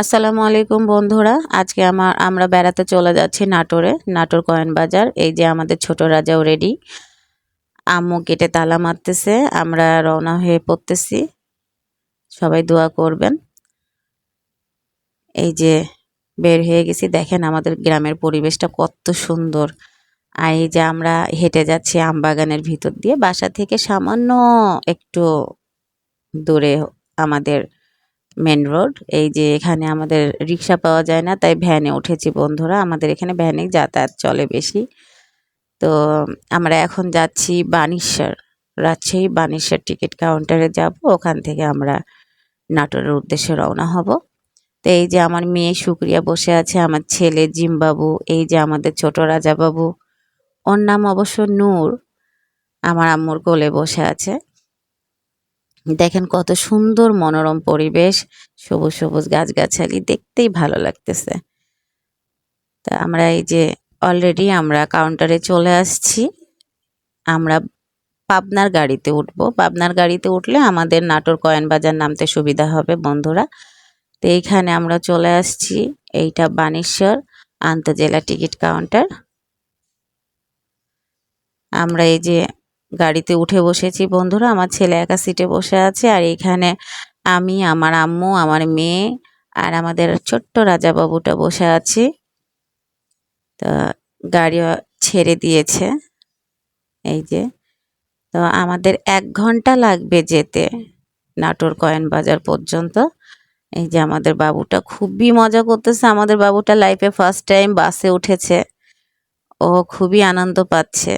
আসসালামু আলাইকুম বন্ধুরা। আজকে আমার আমরা বেড়াতে চলে যাচ্ছি নাটোরে, নাটোর কয়েন বাজার। এই যে আমাদের ছোট রাজাও রেডি আম্মু গেটে তালা মারতেছে, আমরা রওনা হয়ে পড়তেছি। সবাই দোয়া করবেন। এই যে বের হয়ে গেছি, দেখেন আমাদের গ্রামের পরিবেশটা কত সুন্দর। আর এই যে আমরা হেঁটে যাচ্ছি আমবাগানের ভিতর দিয়ে, বাসা থেকে সামান্য একটু দূরে আমাদের মেন রোড এই যে এখানে আমাদের রিক্সা পাওয়া যায় না, তাই ভ্যানে উঠেছি বন্ধুরা। আমাদের এখানে ভ্যানে যাতায়াত চলে বেশি। তো আমরা এখন যাচ্ছি বানেশ্বর রাজশাহী বানেশ্বর টিকিট কাউন্টারে যাব। ওখান থেকে আমরা নাটোরের উদ্দেশ্যে রওনা হব। তো এই যে আমার মেয়ে সুক্রিয়া বসে আছে, আমার ছেলে জিমবাবু, এই যে আমাদের ছোট রাজাবাবু। ওর নাম অবশ্য নূর, আমার আম্মুর কোলে বসে আছে। দেখেন কত সুন্দর মনোরম পরিবেশ, সবুজ সবুজ গাছগাছালি, দেখতেই ভালো লাগতেছে। তা আমরা এই যে অলরেডি আমরা কাউন্টারে চলে আসছি। আমরা পাবনার গাড়িতে উঠবো। পাবনার গাড়িতে উঠলে আমাদের নাটোর কয়েন বাজার নামতে সুবিধা হবে, বন্ধুরা। তো এইখানে আমরা চলে আসছি, এইটা বানেশ্বর আন্তজেলা টিকিট কাউন্টার আমরা এই যে গাড়িতে উঠে বসেছি, বন্ধুরা, আমার ছেলে একা সিটে বসে আছে আর এখানে আমি, আমার আম্মু, আমার মেয়ে আর আমাদের ছোট্ট রাজা বাবুটা বসে আছি। তো গাড়িও ছেড়ে দিয়েছে। এই যে, তো আমাদের এক ঘণ্টা লাগবে যেতে নাটোর কয়েন বাজার পর্যন্ত। এই যে, আমাদের বাবুটা খুবই মজা করতেছে। আমাদের বাবুটা লাইফে ফার্স্ট টাইম বাসে উঠেছে। ও খুবই আনন্দ পাচ্ছে।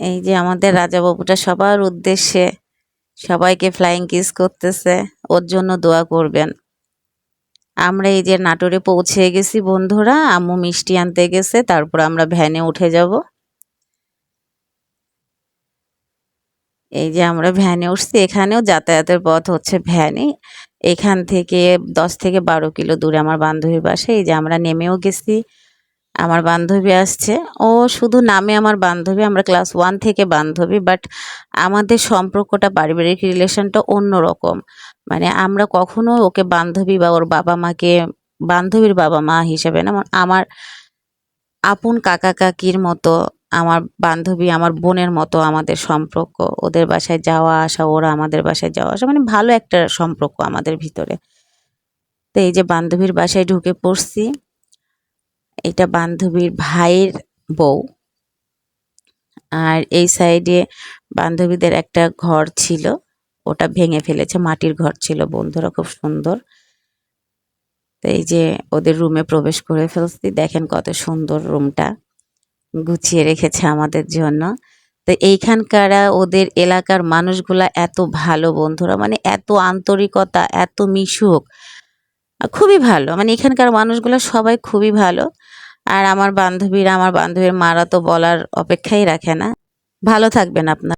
এই যে আমাদের রাজা বাবুটা সবার উদ্দেশ্যে সবাইকে ফ্লাইং কিস করতেছে, ওর জন্য দোয়া করবেন। আমরা এই যে নাটোরে পৌঁছে গেছি বন্ধুরা, আম্মু মিষ্টি আনতে গেছে, তারপর আমরা ভ্যানে উঠে যাব। এই যে আমরা ভ্যানে উঠছি, এখানেও যাতায়াতের পথ হচ্ছে ভ্যানে এখান থেকে দশ থেকে বারো কিলো দূরে আমার বান্ধবীর বাসা, এই যে আমরা নেমেও গেছি। আমার বান্ধবী আসছে। ও শুধু নামে আমার বান্ধবী, আমরা ক্লাস ওয়ান থেকে বান্ধবী বাট আমাদের সম্পর্কটা, পারিবারিক রিলেশনটা অন্যরকম। মানে আমরা কখনো ওকে বান্ধবী বা ওর বাবা মাকে, বান্ধবীর বাবা মা হিসেবে না আমার আপন কাকা কাকির মতো, আমার বান্ধবী, আমার বোনের মতো আমাদের সম্পর্ক। ওদের বাসায় যাওয়া আসা, ওরা আমাদের বাসায় যাওয়া আসা মানে ভালো একটা সম্পর্ক আমাদের ভিতরে। তো এই যে বান্ধবীর বাসায় ঢুকে পড়ছি। এটা বান্ধবীর ভাইয়ের বউ। আর এই সাইডে বান্ধবীদের একটা ঘর ছিল, ওটা ভেঙে ফেলেছে, মাটির ঘর ছিল। বন্ধুরা খুব সুন্দর। তো এই যে ওদের রুমে প্রবেশ করে ফেলছি, দেখেন কত সুন্দর রুমটা গুছিয়ে রেখেছে আমাদের জন্য। তো এইখানকার ওদের এলাকার মানুষগুলা এত ভালো বন্ধুরা মানে এত আন্তরিকতা, এত মিশুক। খুবই ভালো। মানে এখানকার মানুষগুলো সবাই খুবই ভালো। আর আমার বান্ধবীরা, আমার বান্ধবীর মারা তো বলার অপেক্ষাই রাখে না। ভালো থাকবেন আপনার।